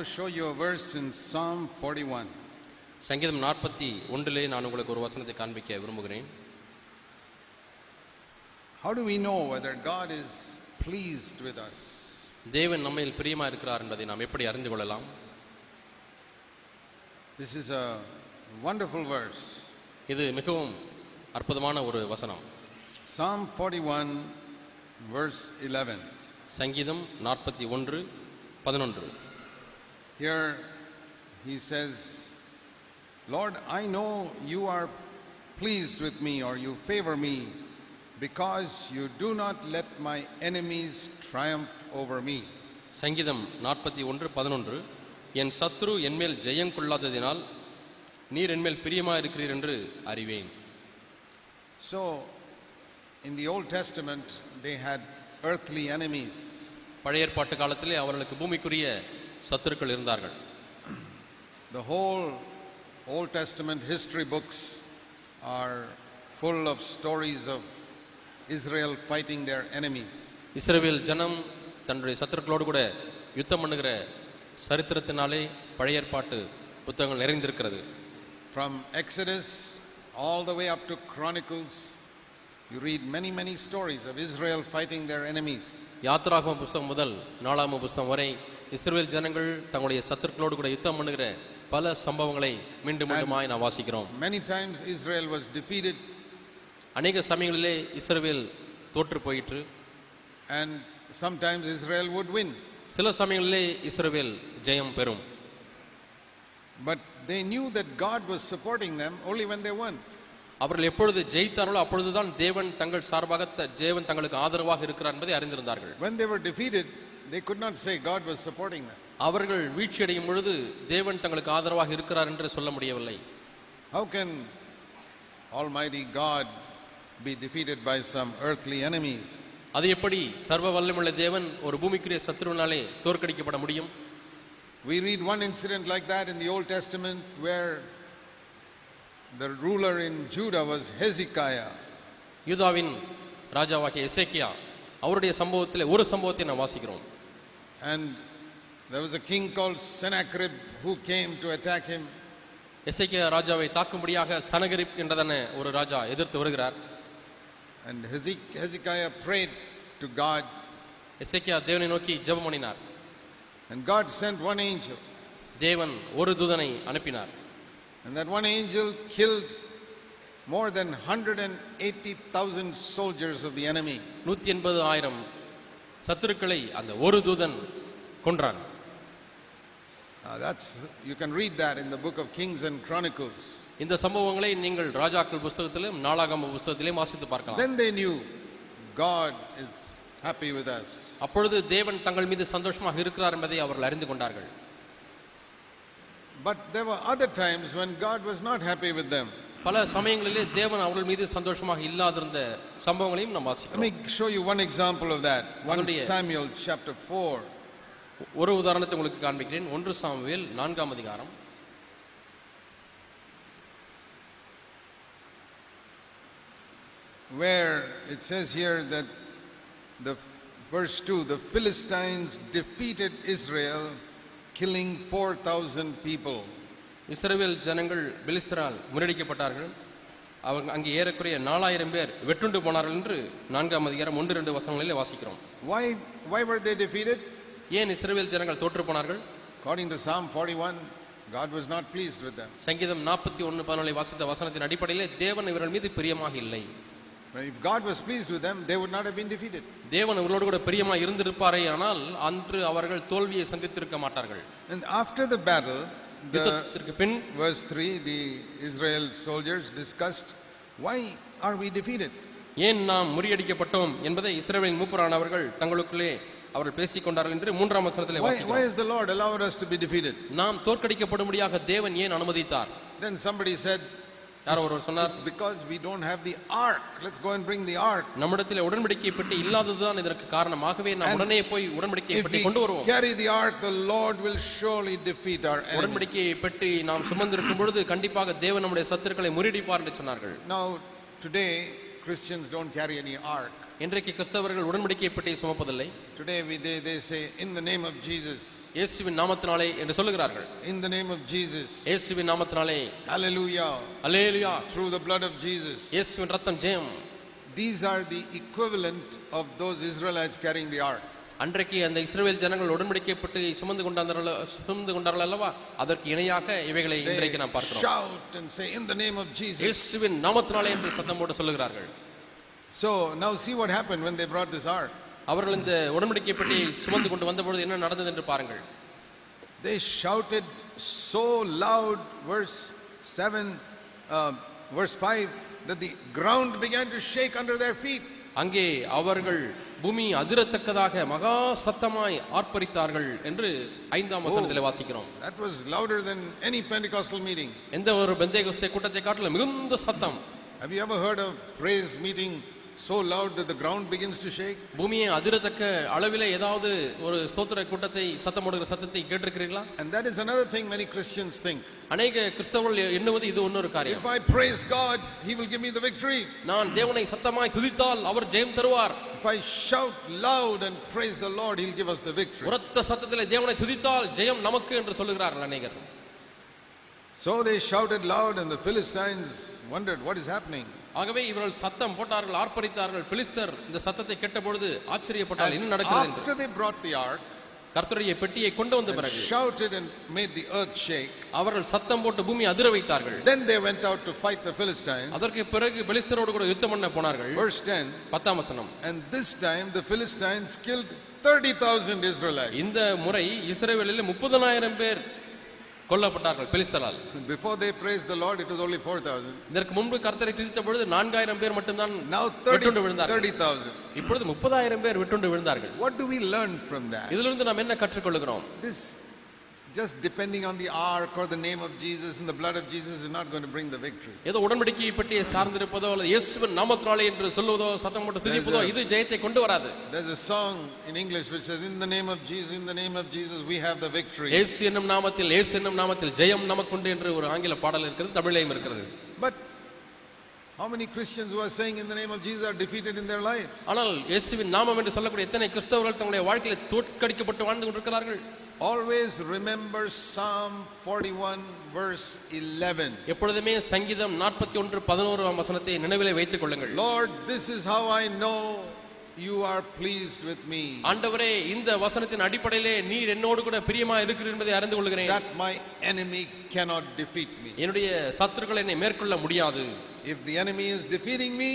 to show you a verse in Psalm 41. சங்கீதம் நாற்பத்தி ஒன்றிலே நான் உங்களுக்கு ஒரு வசனத்தை காண்பிக்க விரும்புகிறேன் How do we know whether God is pleased with us? தேவன் நம்மையில் பிரியமா இருக்கிறார் என்பதை நாம் எப்படி அறிந்து கொள்ளலாம் This is a wonderful verse. இது மிகவும் அற்புதமான ஒரு வசனம் Psalm 41, verse 11. சங்கீதம் நாற்பத்தி ஒன்று பதினொன்று Here he says, Lord, I know you are pleased with me or you favor me because you do not let my enemies triumph over me. சங்கீதம் நாற்பத்தி ஒன்று பதினொன்று என் சத்ரு என்மேல் ஜெயம் கொள்ளாததினால் நீர் என்மேல் பிரியமா இருக்கிறீர் என்று அறிவேன் So, in the Old Testament, they had earthly enemies. பழைய ஏற்பாட்டு காலத்திலே அவர்களுக்கு பூமிக்குரிய சத்துருக்கள் இருந்தார்கள் The whole Old Testament history books are full of stories of Israel fighting their enemies. இஸ்ரவேல் ஜனம் தன்னுடைய சத்துருக்களோடு கூட யுத்தம் பண்ணுகிற சரித்திரத்தினாலே பழைய ஏற்பாட்டு புத்தகங்கள் நிறைந்திருக்கிறது From Exodus all the way up to Chronicles, you read many, many stories of Israel fighting their enemies. யாத்திராகம புஸ்தகம் முதல் நாலாம புஸ்தகம் வரை இஸ்ரவேல் ஜனங்கள் தங்களுடைய சத்துருக்களோடு கூட யுத்தம் பண்ணுகிற பல சம்பவங்களை மீண்டும் மீண்டுமாய் நாம் வாசிக்கிறோம். Many times Israel was defeated, அநேக சமயங்களிலே இஸ்ரவேல் தோற்று போயிற்று. And sometimes Israel would win. சில சமயங்களிலே இஸ்ரவேல் ஜெயம் பெறும். But they knew that God was supporting them only when they won. அவர்கள் எப்பொழுது ஜெயித்தார்களோ அப்பொழுதுதான் தேவன் தங்கள் சார்பாக தேவன் தங்களுக்கு ஆதரவாக இருக்கிறார் என்பதை அறிந்திருந்தார்கள். When they were defeated, they could not say God was supporting them. அவர்கள் வீழ்ச்சியடையும் பொழுது தேவன் தங்களுக்கு ஆதரவாக இருக்கிறார் என்று சொல்ல முடியவில்லை How can Almighty God be defeated by some earthly enemies? அது எப்படி சர்வ வல்லமுள்ள தேவன் ஒரு பூமிக்குரிய சத்துருவினாலே தோற்கடிக்கப்பட முடியும் We read one incident like that in the Old Testament where the ruler in Judah was Hezekiah. யூதாவின் ராஜாவாகிய எசேக்கியா அவருடைய சம்பவத்தில் ஒரு சம்பவத்தை நாம் வாசிக்கிறோம் And there was a king called Sennacherib who came to attack him. எசேக்கியா ராஜாவை தாக்கும்படியாக சனகரிப் என்றதான ஒரு ராஜா எதிர்த்து வருகிறார் And Hezek- Hezekiah prayed to God, எசேக்கியா தேவனை நோக்கி ஜெபம் பண்ணினார் and God sent one angel. தேவன் ஒரு தூதனை அனுப்பினார் And that one angel killed more than 180,000 soldiers of the enemy. நூற்றி எண்பது ஆயிரம் சத்துருக்களை அந்த ஒரு தூதன் கொன்றான் Uh, that's, you can read that in the book of Kings and Chronicles. இந்த சம்பவங்களை நீங்கள் ராஜாக்கள் புஸ்தகத்திலும் நாளாகம புஸ்தகத்திலும் வாசித்து பார்க்கலாம் Then they knew God is happy with us. அப்பொழுது தேவன் தங்கள் மீது சந்தோஷமாக இருக்கிறார் என்பதை அவர்கள் அறிந்து கொண்டார்கள் But there were other times when God was not happy with them. பல சமயங்களிலே தேவன் அவர்கள் மீது சந்தோஷமாக இல்லாதிருந்த சம்பவங்களையும் நாம் Let வாசிக்கிறோம் me show you one example of that. 1 அதனுடைய- Samuel chapter 4. ஒரு உதாரணத்தை உங்களுக்கு காண்பிக்கிறேன் ஒன்று சாமுவேல் நான்காம் அதிகாரம் where it says here that the verse 2 the Philistines defeated Israel, killing 4,000 people. இஸ்ரவேல் ஜனங்கள் பெலிஸ்தரால் முறியடிக்கப்பட்டார்கள் அவங்க அங்கே ஏறக்குறைய நாலாயிரம் பேர் வெட்டுண்டு போனார்கள் என்று நான்காம் அதிகாரம் ஒன்று ரெண்டு வசனங்களிலே வாசிக்கிறோம் Why, why were they defeated? ஏன் இஸ்ரவேல் ஜனங்கள் தோற்று போனார்கள் According to Psalm 41, God was not pleased with them. சங்கீதம் நாற்பத்தி ஒன்று பதினொன்றை வாசித்த வசனத்தின் அடிப்படையிலே தேவன் இவர்கள் மீது பிரியமாக இல்லை if God was pleased with them, they would not have been defeated. தேவன் இவர்களோடு கூட பிரியமா இருந்திருப்பாரே ஆனால் அன்று அவர்கள் தோல்வியை சந்தித்திருக்க மாட்டார்கள் And after the battle, யுத்தத்திற்கு பின் verse 3, the Israel soldiers discussed, why are we defeated? ஏன் நாம் முறியடிக்கப்பட்டோம் என்பதை இஸ்ரவேலின் மூப்பரானவர்கள் தங்களுக்குள்ளே அவர்கள் பேசிக் கொண்டார்கள் என்று மூன்றாம் வசனத்திலே Why, why வாசிக்கிறோம் has the Lord allowed us to be defeated? நாம் தோற்கடிக்கப்படும்படியாக தேவன் ஏன் அனுமதித்தார் Then somebody said, யாரோ ஒருவர் சொன்னார் because we don't have the ark. Let's go and bring the ark. நம்மிடத்தில் உடன்படிக்கை பெட்டி இல்லாததுதான் இதற்கு காரணம் ஆகவே நாம் உடனே போய் உடன்படிக்கை பெட்டி கொண்டு வருவோம் the ark, the Lord will surely defeat our enemies. உடன்படிக்கையை பெட்டி நாம் சுமந்திருக்கும் பொழுது கண்டிப்பாக தேவன் நம்முடைய சத்துருக்களை முறியடிப்பார் என்று சொன்னார்கள் Now, today, Christians don't carry any ark. இன்றைக்கு கிறிஸ்தவர்கள் உடன்படிக்கை பெட்டியை சுமப்பதில்லை Today we, they, they say, in the name of Jesus, இயேசுவின் நாமத்தினாலே என்று சொல்லுகிறார்கள் in the name of Jesus, இயேசுவின் நாமத்தினாலே hallelujah, அல்லேலுயா through the blood of Jesus. இயேசுவின் ரத்தம் ஜெயம் These are the equivalent of those Israelites carrying the ark. அன்றைக்கு அந்த இஸ்ரவேல் ஜனங்கள் உடன்படிக்கை பெட்டியை சுமந்து கொண்டார்கள் சுமந்து கொண்டார்கள் அல்லவா அதற்கு இணையாக இவைகளை இன்றைக்கு நாம் பார்க்கிறோம் shout and say, in the name of Jesus. இயேசுவின் நாமத்தினாலே என்று சத்தம் போட்டு சொல்லுகிறார்கள் So now see what happened when they brought this ark. அவர்கள் இந்த உடன்படிக்கை பெட்டியை சுமந்து கொண்டு வந்தபொழுது என்ன நடந்தது என்று பாருங்கள் They shouted so loud, verse 7, uh, verse 5, that the ground began to shake under their feet. அங்கே அவர்கள் பூமி அதிரத்தக்கதாக மகா சத்தமாய் ஆர்ப்பரித்தார்கள் என்று ஐந்தாம் வசனத்தில் வாசிக்கிறோம் That was louder than any Pentecostal meeting. எந்த ஒரு பெந்தேகோஸ்தே கூட்டத்தை காட்டிலும் மிகுந்த சத்தம் Have you ever heard a praise meeting so loud that the ground begins to shake? பூமியை அதிரத்தக்க அளவிலே ஏதாவது ஒரு ஸ்தோத்திர கூட்டத்தை சத்தம் போடுகிற சத்தத்தை கேட்டிருக்கிறீர்களா And that is another thing many Christians think. அநேக கிறிஸ்தவர்கள் எண்ணுவது இது இன்னொரு காரியம் If I praise God, He will give me the victory. நான் தேவனை சத்தமாய் துதித்தால் அவர் ஜெயம் தருவார் If I shout loud and praise the Lord, He'll give us the victory. உரத்த சத்தத்திலே தேவனை துதித்தால் ஜெயம் நமக்கு என்று சொல்லுகிறார்கள் அநேகர் So they shouted loud, and the Philistines wondered what is happening. ஆகவே இவர்கள் சத்தம் போட்டார்கள் ஆர்ப்பரித்தார்கள். பிலிஸ்தர் இந்த சத்தத்தை கேட்ட பொழுது ஆச்சரியப்பட்டால் என்ன நடக்கிறது After they brought the ark, கர்த்தருடைய பெட்டியை கொண்டு வந்த பிறகு shouted and made the earth shake, அவர்கள் சத்தம் போட்டு பூமி அதிர வைத்தார்கள். then they went out to fight the Philistines. அதற்கு பிறகு பெலிஸ்தரோடு கூட யுத்தம் பண்ண போனார்கள். Verse 10 பத்தாம் வசனம். And this time the Philistines killed 30,000 Israelites. இந்த முறை இஸ்ரேவேலில் முப்பதனாயிரம் பேர் கொல்லப்பட்டார்கள் பெலிஸ்தரால் Before they praised the Lord, it was only 4,000. இதற்கு முன்பு கர்த்தரை துதித்த பொழுது நான்காயிரம் பேர் மட்டும்தான் வெட்டுண்டு 30 விழுந்தார்கள் 30,000. இப்பொழுது முப்பதாயிரம் பேர் விட்டுண்டு விழுந்தார்கள் What do we learn from that? இதிலிருந்து நாம் என்ன கற்றுக்கொள்கிறோம் This just depending on the ark or the name of Jesus and the blood of Jesus is not going to bring the victory. ஏதோ உடன்படிக்கையை பற்றிய சார்ந்திருப்பதோ அல்லது இயேசுவின் நாமத்தினாலே என்று சொல்லுவதோ சத்தம் போட்டு துதிப்பதோ இது ஜெயத்தை கொண்டு வராது There's a song in English which says, In the name of Jesus, in the name of Jesus, we have the victory. இயேசு என்னும் நாமத்தில் இயேசு என்னும் நாமத்தில் ஜெயம் நமக்குண்டு என்று ஒரு ஆங்கில பாடல் இருக்கிறது தமிழையும் இருக்கிறது But how many Christians who are saying in the name of Jesus are defeated in their lives? ஆனால் இயேசுவின் நாமம் என்று சொல்லக்கூடிய எத்தனை கிறிஸ்தவர்கள் தங்களுடைய வாழ்க்கையில தோற்கடிக்கப்பட்டு வாழ்ந்து கொண்டிருக்கிறார்கள் Always remember Psalm 41, verse 11. எப்பொழுதுமே சங்கீதம் நாற்பத்தி ஒன்று பதினோராம் வசனத்தை நினைவிலே வைத்துக் கொள்ளுங்கள் Lord, this is how I know you are pleased with me. ஆண்டவரே இந்த வசனத்தின் அடிப்படையிலே நீர் என்னோடு கூட பிரியமா இருக்கிறீர் என்பதை அறிந்து கொள்கிறேன் That my enemy cannot defeat me. என்னுடைய சத்துருக்கள் என்னை மேற்கொள்ள முடியாது If the enemy is defeating me,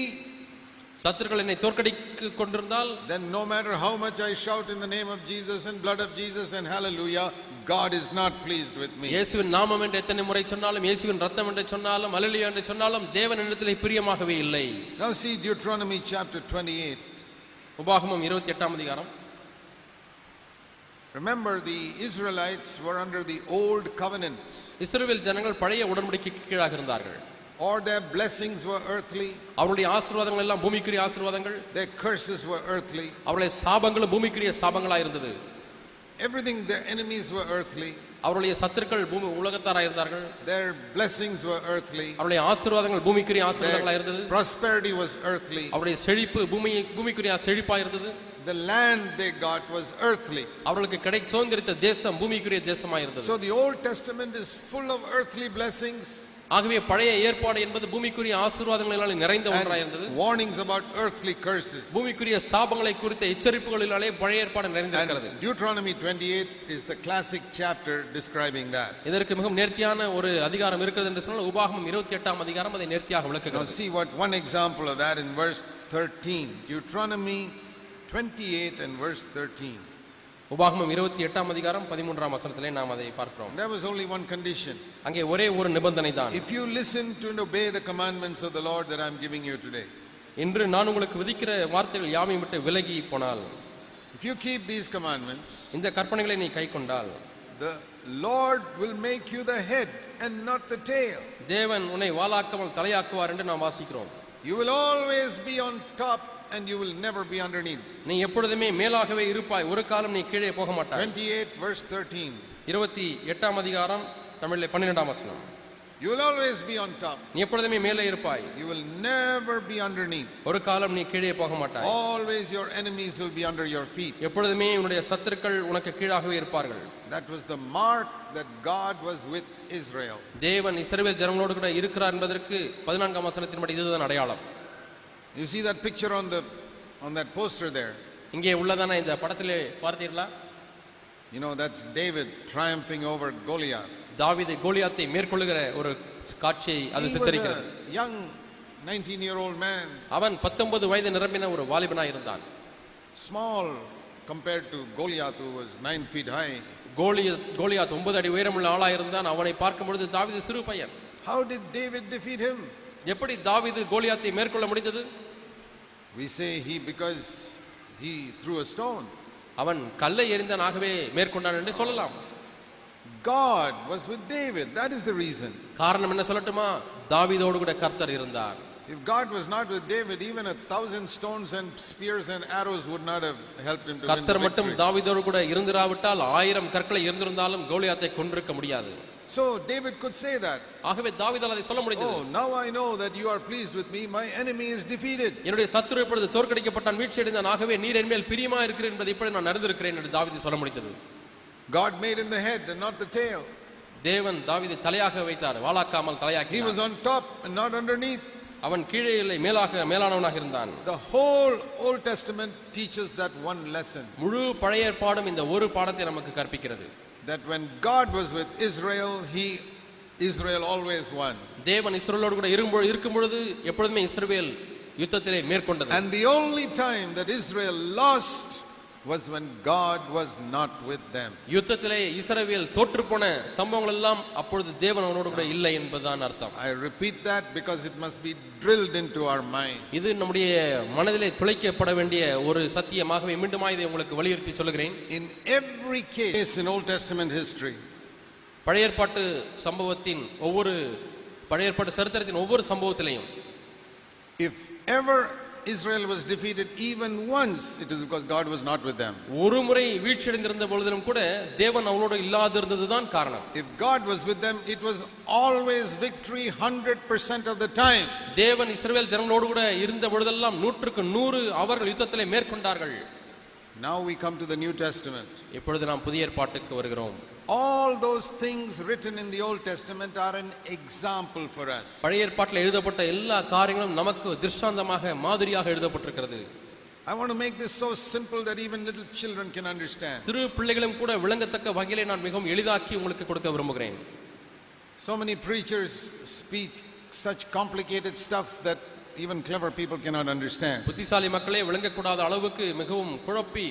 சத்துருக்கள் என்னை தோற்கடிக்க கொண்டிருந்தால் then no matter how much I shout in the name of Jesus and blood of Jesus and hallelujah, God is not pleased with me. இயேசுவின் நாமம் என்று எத்தனை முறை சொன்னாலும் இயேசுவின் ரத்தம் என்று சொன்னாலும் அலலியா என்று சொன்னாலும் தேவன் இடத்திலே பிரியமாகவே இல்லை Now see Deuteronomy chapter 28. உபாகமம் இருபத்தி எட்டாம் அதிகாரம் Remember, the Israelites were under the old covenant. இஸ்ரவேல் ஜனங்கள் பழைய உடன்படிக்கைக்கு கீழாக இருந்தார்கள் All their blessings were earthly, அவருடைய ஆசீர்வாதங்கள் எல்லாம் பூமிக்குரிய ஆசீர்வாதங்கள் their curses were earthly, அவருடைய சாபங்களும் பூமிக்குரிய சாபங்களா இருந்தது everything, their enemies were earthly, அவருடைய சத்துருக்கள் பூமி உலகத்தாரா இருந்தார்கள் their blessings were earthly, அவருடைய ஆசீர்வாதங்கள் பூமிக்குரிய ஆசீர்வாதங்களா இருந்தது their prosperity was earthly, அவருடைய செழிப்பு பூமி பூமிக்குரிய செழிப்பா இருந்தது the land they got was earthly. அவர்களுக்கு கிடை சுதந்திரித்த தேசம் பூமிக்குரிய தேசமா இருந்தது So the Old Testament is full of earthly blessings ஆகவே பழைய ஏற்பாடு என்பது பூமிக்குரிய ஆசீர்வாதங்களினாலே நிறைந்த ஒன்றாக இருந்தது warnings about earthly curses. பூமிக்குரிய சாபங்களை குறித்த எச்சரிப்புகளினாலே பழைய ஏற்பாடு நிறைந்திருக்கிறது Deuteronomy 28 is the classic chapter describing that. இதற்கு மிகவும் நேர்த்தியான ஒரு அதிகாரம் இருக்கிறது என்று சொன்னால் உபாகமம் இருபத்தி எட்டாம் அதிகாரம் அதை நேர்த்தியாக விளக்குகிறது see what one example of that in verse 13. Deuteronomy 28 and verse 13. உபாகமம் இருபத்தி எட்டாம் அதிகாரம் பதிமூன்றாம் வசனத்திலே நாம் அதை பார்க்கிறோம் There was only one condition. அங்கே ஒரே ஒரு நிபந்தனை தான் If you listen to and obey the commandments of the Lord that I'm giving you today, இன்று நான் உங்களுக்கு விதிக்கிற வார்த்தைகள் யாவையும் விட்டு விலகி போனால் if you keep these commandments, இந்த கற்பனைகளை நீ கை கொண்டால் the Lord will make you the head and not the tail. தேவன் உன்னை வாளாக்காமல் தலையாக்குவார் என்று நாம் வாசிக்கிறோம் You will always be on top and you will never be underneath. நீ எப்பொழுதுமே மேலாகவே இருப்பாய் ஒரு காலம் நீ கீழே போக மாட்டாய் 28 verse 13. இருபத்தி எட்டாம் அதிகாரம் தமிழில் பன்னிரெண்டாம் வசனம் You will always be on top. நீ எப்பொழுதுமே மேலே இருப்பாய் You will never be underneath. ஒரு காலம் நீ கீழே போக மாட்டாய் Always your enemies will be under your feet. எப்பொழுதுமே உன்னுடைய சத்துருக்கள் உனக்கு கீழாகவே இருப்பார்கள் That was the mark that God was with Israel. தேவன் இஸ்ரவேல் ஜனங்களோடு கூட இருக்கிறார் என்பதற்கு பதினான்காம் வசனத்தின்படி இதுதான் அடையாளம் You see that picture on the on that poster there. இங்கே உள்ளதான இந்த படத்திலே பார்த்தீர்களா You know that's David triumphing over Goliath. தாவீது கோலியாத்தை மேற்கொள்ளுகிற ஒரு காட்சியை அது சித்தரிக்கிறது a young 19-year-old man, அவன் பத்தொன்பது வயது நிரம்பின ஒரு வாலிபனாய் இருந்தான் small compared to Goliath who was 9 feet high. கோலியத் Goliath ஒன்பது அடி உயரமுள்ள ஆளாய் இருந்தான் அவனை பார்க்கும் பொழுது தாவீது சிறு பையன் How did David defeat him? எப்படி தாவீது கோலியாத்தை மேற்கொள்ள முடிந்தது We say he because he threw a stone. அவன் கல்லை எறிந்தான் ஆகவே மேற்கொண்டான் என்று சொல்லலாம் God was with David. That is the reason. காரணம் என்ன சொல்லட்டுமா தாவீதோடு கூட கர்த்தர் இருந்தார் If God was not with David, even a thousand stones and spears and arrows would not have helped him to win the கர்த்தர் மட்டும் victory. தாவீதோடு கூட இருந்திராவிட்டால் ஆயிரம் கற்களை இருந்திருந்தாலும் கோலியாத்தை கொன்றிருக்க முடியாது So David could say that. ஆகவே தாவீதால் அதை சொல்ல முடிந்தது Oh, now I know that you are pleased with me. My enemy is defeated. என்னுடைய சத்துரு இப்பொழுது தோற்கடிக்கப்பட்டான் வீழ்ச்சி அடைந்தான் ஆகவே நீர் என்மேல் பிரியமா இருக்கிறேன் என்பதை இப்பொழுது நான் அறிந்திருக்கிறேன் என்று தாவீது சொல்ல முடிந்தது God made him the head and not the tail. தேவன் தாவீதை தலையாக வைத்தார் வாளாக்காமல் He தலையாக்கி was on top and not underneath. அவன் கீழே இல்லை மேலாக மேலானவனாக இருந்தான் The whole Old Testament teaches that one lesson முழு பழைய ஏற்பாடும் இந்த ஒரு பாடத்தை நமக்கு கற்பிக்கிறது that when God was with Israel, he Israel always won. தேவன் இஸ்ரவேலோடு கூட இருக்கும்பொழுது இருக்கும் பொழுது எப்பொழுதுமே இஸ்ரவேல் யுத்தத்திலே மேற்கொண்டது And the only time that Israel lost was when God was not with them. யுத்தத்திலே இஸ்ரவேல் தோற்றுப்போன சம்பவங்கள் எல்லாம் அப்பொழுது தேவன் அவனோடு கூட இல்லை என்பதுதான் அர்த்தம் I repeat that because it must be drilled into our mind. இது நம்முடைய மனதிலே துளைக்கப்பட வேண்டிய ஒரு சத்தியமாகவே மீண்டுமா இதை உங்களுக்கு வலியுறுத்தி சொல்லுகிறேன் In every case in Old Testament history, பழைய ஏற்பாட்டு சம்பவத்தின் ஒவ்வொரு பழைய ஏற்பாட்டு சரித்திரத்தின் ஒவ்வொரு சம்பவத்திலையும் if ever Israel was defeated even once, it is because God was not with them. ஒரு முறை வீழ்ச்சியடைந்திருந்த பொழுதிலும் கூட தேவன் அவனோடு இல்லாதிருந்ததுதான் காரணம் If God was with them, it was always victory 100% of the time. தேவன் இஸ்ரவேல் ஜனங்களோடு கூட இருந்த பொழுதெல்லாம் நூற்றுக்கு நூறு அவர்கள் யுத்தத்திலே மேற்கொண்டார்கள் Now we come to the New Testament. இப்பொழுது நாம் புதிய ஏற்பாட்டுக்கு வருகிறோம் All those things written in the Old Testament are an example for us. பழைய ஏற்பாட்டில் எழுதப்பட்ட எல்லா காரியங்களும் நமக்கு திருஷ்டாந்தமாக மாதிரியாக எழுதப்பட்டிருக்கிறது I want to make this so simple that even little children can understand. சிறு பிள்ளைகளும் கூட விளங்கத்தக்க வகையிலே நான் மிகவும் எளிதாக்கி உங்களுக்கு கொடுக்க விரும்புகிறேன் So many preachers speak such complicated stuff that even clever people cannot understand. புத்திசாலி மக்களே விளங்கக்கூடாத அளவுக்கு மிகவும் குழப்பி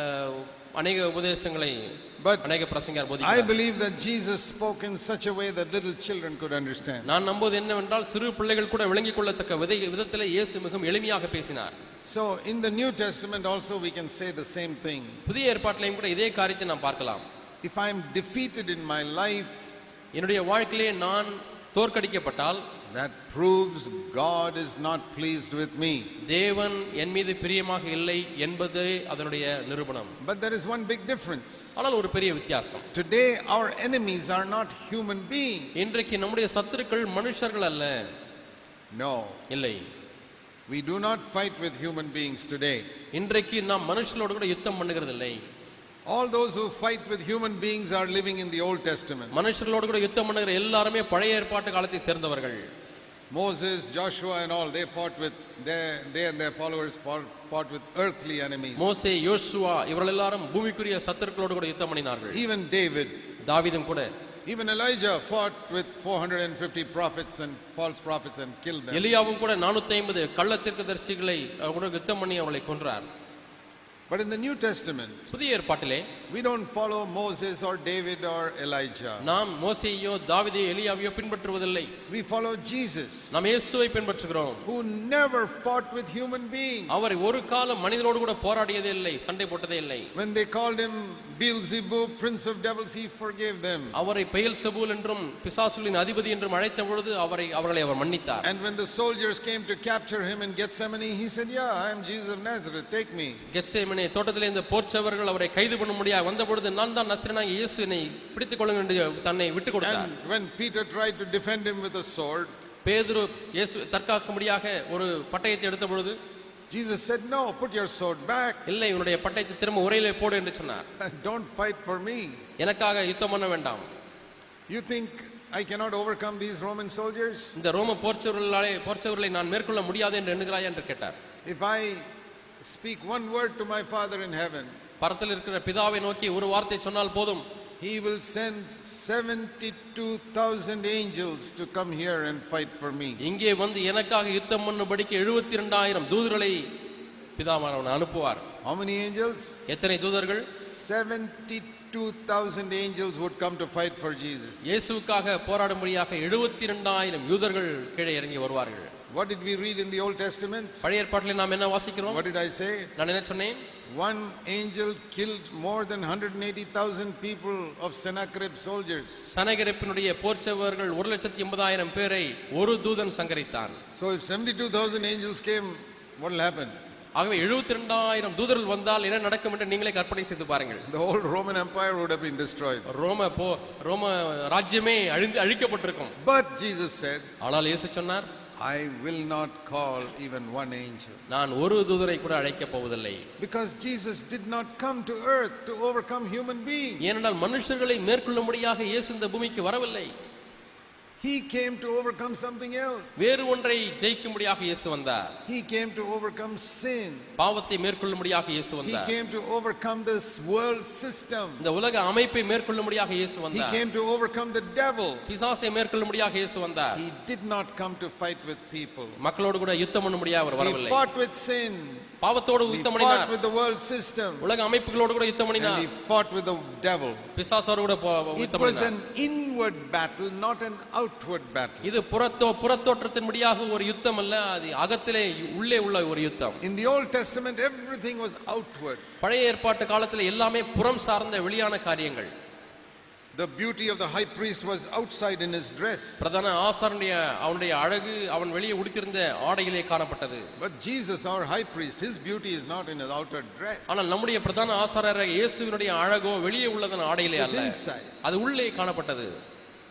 அஹ், அநேக உபதேசங்களை But அநேக பிரசங்கர் I போதிக்கிறார் believe that Jesus spoke in such a way that little children could understand. நான் நம்புவது என்னவென்றால் சிறு பிள்ளைகள் கூட விளங்கிக் கொள்ளத்தக்க விதை விதத்திலே இயேசு மிகவும் எளிமையாக பேசினார் So in the New Testament also we can say the same thing. புதிய ஏற்பாட்டிலையும் கூட இதே காரியத்தை நாம் பார்க்கலாம் If I am defeated in my life, என்னுடைய வாழ்க்கையிலே நான் தோற்கடிக்கப்பட்டால் that proves God is not pleased with me. தேவன் என் மீது பிரியமாக இல்லை என்பதே அதனுடைய நிரூபணம் But there is one big difference. ஆனால் ஒரு பெரிய வித்தியாசம் Today our enemies are not human beings. இன்றைக்கு நம்முடைய சத்துருக்கள் மனுஷர்கள் அல்ல No, இல்லை we do not fight with human beings today. இன்றைக்கு நாம் மனுஷர்களோடு கூட யுத்தம் பண்ணுகிறது இல்லை All those who fight with human beings are living in the Old Testament. மனுஷர்களோடு கூட யுத்தம் பண்ணுகிற எல்லாருமே பழைய ஏற்பாட்டு காலத்தை சேர்ந்தவர்கள் Moses, Joshua, and all, they fought with, their, they and their followers fought, fought with earthly enemies. மோசே யோசுவா இவர்கள் எல்லாரும் பூமிக்குரிய சத்துருக்களோடு கூட யுத்தம் பண்ணினார்கள் Even David, தாவீதும் கூட even Elijah fought with 450 prophets and false prophets and killed them. எலியாவும் கூட நானூத்தி ஐம்பது கள்ளத்திற்கு தரிசிகளை கூட யுத்தம் பண்ணி அவளை கொன்றார் But in the New Testament, புதிய ஏற்பாட்டிலே we don't follow Moses or David or Elijah. நாம் மோசேயோ தாவீதையோ எலியாவையோ பின்பற்றுவதில்லை We follow Jesus, நாம் இயேசுவை பின்பற்றுகிறோம் who never fought with human beings. அவர் ஒரு காலம் மனிதனோடு கூட போராடியதே இல்லை சண்டை போட்டதே இல்லை When they called him Beelzebub, prince of devils, he forgave them. அவரை பெயல் செபூல் என்றும் பிசாசுகளின் அதிபதி என்றும் அழைத்த பொழுது அவரை அவர்களை அவர் மன்னித்தார் And when the soldiers came to capture him in Gethsemane, he said, Yeah, I am Jesus of Nazareth, take me. கெத்சேமனே கெட்செமனே தோட்டத்திலே இந்த போர்ச்சவர்கள் அவரை கைது பண்ண முடியாது வந்த பொழுது நான் தான் நசரனாகிய இயேசு என்னை பிடித்துக் கொள்ளுங்க என்று தன்னை விட்டு கொடுத்தார் when Peter tried to defend him with a sword, பேதுரு இயேசு தற்காக்கும்படியாக ஒரு பட்டயத்தை எடுத்த பொழுது Jesus said, No, put your sword back. இல்லை உன்னுடைய பட்டயத்தை திரும்ப உரையிலே போடு என்று சொன்னார். Don't fight for me. எனக்காக யுத்தம் பண்ண வேண்டாம். You think I cannot overcome these Roman soldiers? இந்த ரோம போர்ச்சவர்களாலே போர்ச்சவர்களை நான் மேற்கொள்ள முடியாது என்று எண்ணுகிறாயா? என்று கேட்டார். If I speak one word to my Father in heaven, பரத்தில் இருக்கிற பிதாவை நோக்கி ஒரு வார்த்தை சொன்னால் போதும் He will send 72,000 angels to come here and fight for me. இங்கே வந்து எனக்காக யுத்தம் பண்ணும்படிக்கு எழுபத்தி ரெண்டாயிரம் தூதர்களை பிதாமானவன் அனுப்புவார் How many angels? எத்தனை தூதர்கள் 72,000 angels would come to fight for Jesus. இயேசுவுக்காக போராடும்படியாக எழுபத்தி ரெண்டாயிரம் யூதர்கள் கீழே இறங்கி வருவார்கள் What did we read in the Old Testament? பழைய ஏற்பாட்டில் நாம் என்ன வாசிக்கிறோம் What did I say? நான் என்ன சொன்னேன் One angel killed more than 180,000 people of Sennacherib soldiers. சனகரிப்பினுடைய போர்ச்சவர்கள் ஒரு லட்சத்தி எண்பதாயிரம் பேரை ஒரு தூதன் சங்கரித்தான் So if 72,000 angels came, what will happen? ஆகவே எழுபத்தி ரெண்டாயிரம் தூதர்கள் வந்தால் என்ன நடக்கும் என்று நீங்களே கற்பனை செய்து பாருங்கள் The whole Roman Empire would have been destroyed. ரோம போ ரோம ராஜ்யமே அழிந்து அழிக்கப்பட்டிருக்கும் But Jesus said, ஆனால் இயேசு சொன்னார் I will not call even one angel. நான் ஒரு தூதரை கூட அழைக்கப் போவதில்லை Because Jesus did not come to earth to overcome human beings. ஏனென்றால் மனுஷர்களை மேற்கொள்ளும்படியாக இயேசு இந்த பூமிக்கு வரவில்லை He came to overcome something else. வேறு ஒன்றை ஜெயிக்கும்படியாக இயேசு வந்தார் He came to overcome sin. பாவத்தை மேற்கொள்ளும்படியாக இயேசு He வந்தார் came to overcome this world system. இந்த உலக அமைப்பை மேற்கொள்ளும்படியாக இயேசு He வந்தார் came to overcome the devil. பிசாசை மேற்கொள்ளும்படியாக இயேசு வந்தார் He did not come to fight with people. மக்களோடு கூட யுத்தம் பண்ணும்படியாக அவர் He வரவில்லை fought with sin. பாவத்தோடு யுத்தம் பண்ணினார் with the world system. உலக அமைப்புகளோடு கூட யுத்தம் பண்ணினார் he fought with the devil. பிசாசோடு கூட போ- It யுத்தம் was பண்ணினார் an inward battle, not an outward battle. இது புறத்தோ புறத்தோற்றத்தின்படியாக ஒரு யுத்தம் அல்ல அது அகத்திலே உள்ளே உள்ள ஒரு யுத்தம் In the Old Testament, everything was outward. பழைய ஏற்பாட்டு காலத்துல எல்லாமே புறம் சார்ந்த வெளியான காரியங்கள் The beauty of the high priest was outside in his dress. பிரதான ஆசாரனுடைய அவனுடைய அழகு அவன் வெளியே உடுத்திருந்த ஆடையிலே காணப்பட்டது But Jesus, our high priest, his beauty is not in his outer dress. ஆனால் நம்முடைய பிரதான ஆசாரர் இயேசுவினுடைய அழகோ வெளியே உள்ளதன் ஆடையிலே It's அல்ல inside. அது உள்ளே காணப்பட்டது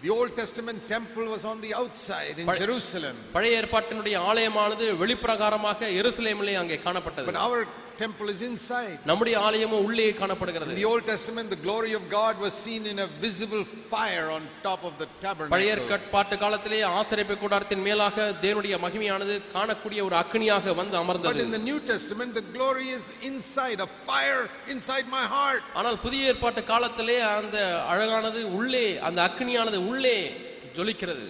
The Old Testament temple was on the outside in But- Jerusalem. பழைய ஏற்பாட்டினுடைய ஆலயமானது வெளிப்பிரகாரமாக எருசலேமிலே அங்கே காணப்பட்டது But our temple is inside. நம்முடைய ஆலயமும் உள்ளே In காணப்படுகிறது the Old Testament, the glory of God was seen in a visible fire on top of the பழைய tabernacle. ஏற்பாட்டு காலத்திலே ஆசிரியப்பு கூடாரத்தின் மேலாக தேவனுடைய மகிமையானது காணக்கூடிய ஒரு அக்னியாக வந்து But அமர்ந்தது in the New Testament, the glory is inside, a fire inside my heart. ஆனால் புதிய ஏற்பாட்டு காலத்திலே அந்த அழகானது உள்ளே அந்த அக்னியானது உள்ளே ஜொலிக்கிறது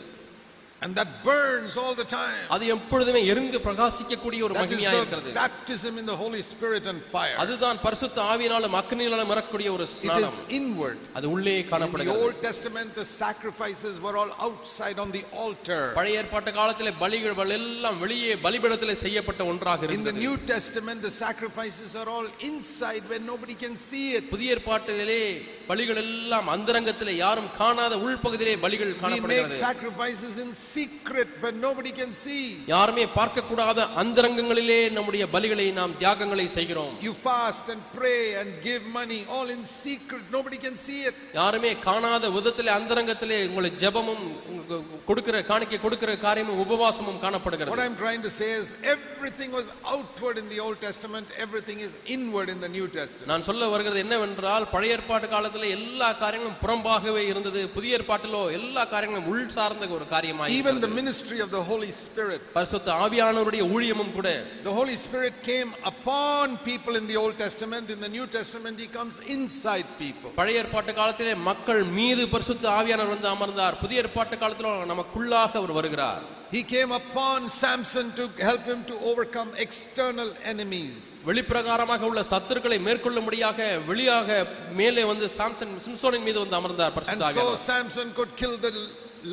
And that burns all the time. அது எப்பொழுதுமே எரிந்து பிரகாசிக்கக்கூடிய ஒரு That is மகிமையாக the இருக்கிறது baptism in the Holy Spirit and fire. அதுதான் பரிசுத்த ஆவியினாலும் அக்னியினாலும் வரக்கூடிய ஒரு It ஸ்நானம் is inward. அது உள்ளே In the காணப்படுகிறது Old Testament, the sacrifices were all outside on the altar. பழைய ஏற்பாட்டு காலத்திலே பலிகள் எல்லாம் வெளியே பலிபீடத்திலே செய்யப்பட்ட ஒன்றாக In the இருந்தது New Testament, the sacrifices are all inside where nobody can see it. புதிய ஏற்பாட்டிலே பலிகள் எல்லாம் அந்தரங்கத்திலே யாரும் காணாத உள்பகுதியிலே பலிகள் We make காணப்படுகிறது sacrifices in secret where nobody can see. யாருமே பார்க்கக்கூடாத அந்தரங்கங்களிலே நம்முடைய பலிகளை நாம் தியாகங்களை செய்கிறோம் You fast and pray and give money all in secret. Nobody can see it. யாருமே காணாத விதத்திலே அந்தரங்கத்திலே உங்களை ஜெபமும் உங்க கொடுக்கிற காணிக்கை கொடுக்கிற காரியமும் உபவாசமும் What காணப்படுகிறது I'm trying to say is everything was outward in the Old Testament, everything is inward in the New Testament. நான் சொல்ல வருகிறது என்னவென்றால் பழைய ஏற்பாட்டு காலத்துல எல்லா காரியங்களும் புறம்பாகவே இருந்தது புதிய ஏற்பாட்டிலோ எல்லா காரியங்களும் உள் சார்ந்த ஒரு காரியமாக Even the ministry of the Holy Spirit. பரிசுத்த ஆவியானவருடைய ஊழியமும் கூட The Holy Spirit came upon people in the Old Testament. In the New Testament, He comes inside people. பழைய ஏற்பாட்டு காலத்திலே மக்கள் மீது பரிசுத்த ஆவியானவர் வந்து அமர்ந்தார் புதிய ஏற்பாட்டு காலத்துல நமக்குள்ளாக அவர் வருகிறார் He came upon Samson to help him to overcome external enemies. வெளிப்பிரகாரமாக உள்ள சத்துருக்களை மேற்கொள்ளும்படியாக வெளியாக மேலே வந்து சாம்சன் சிம்சோனின் மீது வந்து அமர்ந்தார் And so Samson could kill the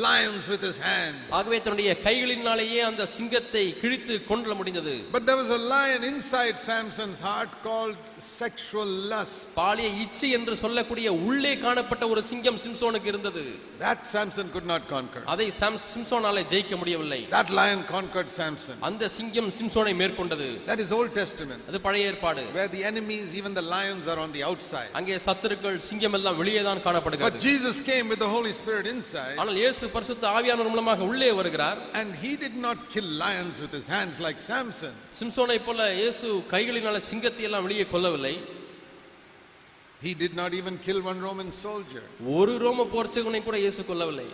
lions with his hand. ஆகவே தன்னுடைய கைகளினாலேயே அந்த சிங்கத்தை கிழித்து கொள்ள முடிந்தது But there was a lion inside Samson's heart called sexual lust. பாலிய இச்சை என்று சொல்லக்கூடிய உள்ளே காணப்பட்ட ஒரு சிங்கம் சிம்சோனுக்கு இருந்தது That Samson could not conquer. அதை சாம் சிம்சோனாலே ஜெயிக்க முடியவில்லை That lion conquered Samson. அந்த சிங்கம் சிம்சோனை மேற்கொண்டது That is Old Testament, அது பழைய ஏற்பாடு where the enemies, even the lions, are on the outside. அங்கே சத்துருக்கள் சிங்கம் எல்லாம் வெளியே தான் But காணப்படுகிறது Jesus came with the Holy Spirit inside, ஆனால் இயேசு பரிசுத்த ஆவியானவர் மூலமாக உள்ளே வருகிறார் and he did not kill lions with his hands like Samson. சிம்சோனை போல இயேசு கைகளினால சிங்கத்தை எல்லாம் வெளியே கொல்லவில்லை He did not even kill one Roman soldier. ஒரு ரோம போர்ச்சகனை கூட இயேசு கொல்லவில்லை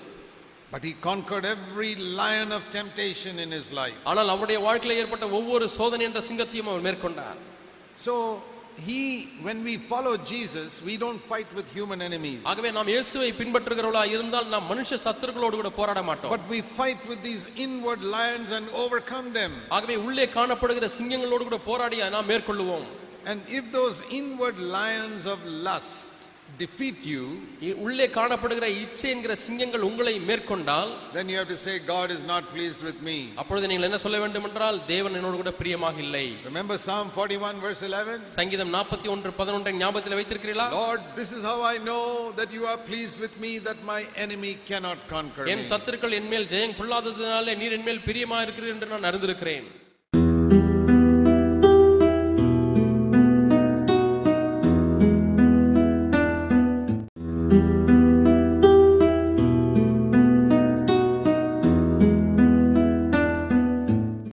But he conquered every lion of temptation in his life. ஆனால் அவருடைய வாழ்க்கையில் ஏற்பட்ட ஒவ்வொரு சோதனை என்ற சிங்கத்தையும் அவர் மேற்கொண்டார் So he, when we follow Jesus, we don't fight with human enemies. ஆகவே நாம் இயேசுவை பின்பற்றுகிறவர்களா இருந்தால் நாம் மனுஷ சத்துருக்களோடு கூட போராட மாட்டோம் But we fight with these inward lions and overcome them. ஆகவே உள்ளே காணப்படுகிற சிங்கங்களோடு கூட போராடி நாம் மேற்கொள்ளுவோம் And if those inward lions of lust defeat you, இ- உள்ளே காணப்படுகிற இச்சை என்கிற சிங்கங்கள் உங்களை மேற்கொண்டால் then you have to say, God is not pleased with me. அப்பொழுது நீங்கள் என்ன சொல்ல வேண்டும் என்றால் தேவன் என்னோடு கூட பிரியமாக இல்லை Remember Psalm 41, verse 11? சங்கீதம் நாற்பத்தி ஒன்று பதினொன்றை ஞாபகத்தில் வைத்திருக்கிறீர்களா Lord, this is how I know that you are pleased with me, that my enemy cannot conquer N me. சத்துருக்கள் என் மேல் ஜெயம் கொள்ளாததினாலே நீர் என் மேல் பிரியமா இருக்கிறீர் என்று நான் அறிந்திருக்கிறேன்